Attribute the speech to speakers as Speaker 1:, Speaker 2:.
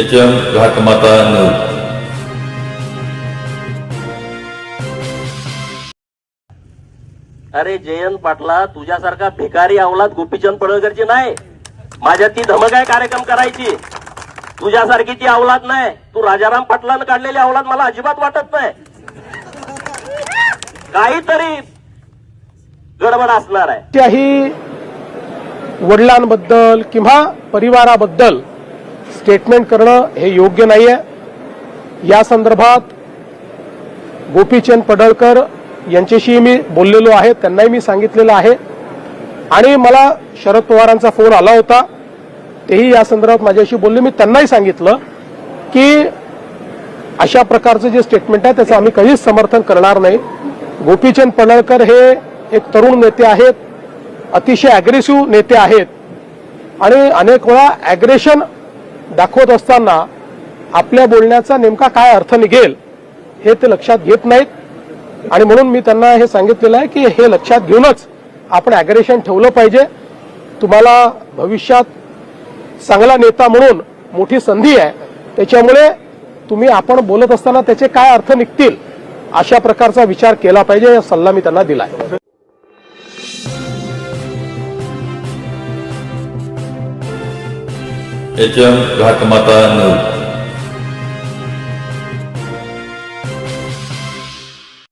Speaker 1: H M घाटमाता news
Speaker 2: अरे जयंत पाटला तुझ्यासारखा भिकारी अवलाद गोपीचंद पडळकरची नाही. माझ्या ती धमक आहे कार्यक्रम करायची. तुझ्यासारखी ती अवलाद नाही. तू राजाराम पाटलानं काढलेली अवलाद मला अजिबात वाटत नाही. काहीतरी गडबड असणार आहे.
Speaker 3: कोणत्याही वडिलांबद्दल किंवा परिवाराबद्दल स्टेटमेंट करणं हे योग्य नाही आहे या संदर्भात गोपीचंद पडळकर यांच्याशी मी बोललेलो आहे त्यांनाही मी सांगितलेलं आहे. आणि मला शरद पवारांचा फोन आला होता तेही या संदर्भात माझ्याशी बोलले. मी त्यांनाही सांगितलं की अशा प्रकारचं जे स्टेटमेंट आहे त्याचं आम्ही कधीच समर्थन करणार नाही. गोपीचंद पडळकर हे एक तरुण नेते आहेत अतिशय अग्रेसिव्ह नेते आहेत. आणि अनेक वेळा अग्रेशन दाखवत असताना आपल्या बोलण्याचा नेमका काय अर्थ निघेल हे ते लक्षात घेत नाहीत. आणि म्हणून मी त्यांना हे सांगितलेलं आहे की हे लक्षात घेऊनच आपण अॅग्रेशन ठेवलं पाहिजे. तुम्हाला भविष्यात चांगला नेता म्हणून मोठी संधी आहे. त्याच्यामुळे तुम्ही आपण बोलत असताना त्याचे काय अर्थ निघतील अशा प्रकारचा विचार केला पाहिजे या सल्ला मी त्यांना दिला
Speaker 1: एच एम घाटमाता न्यूज.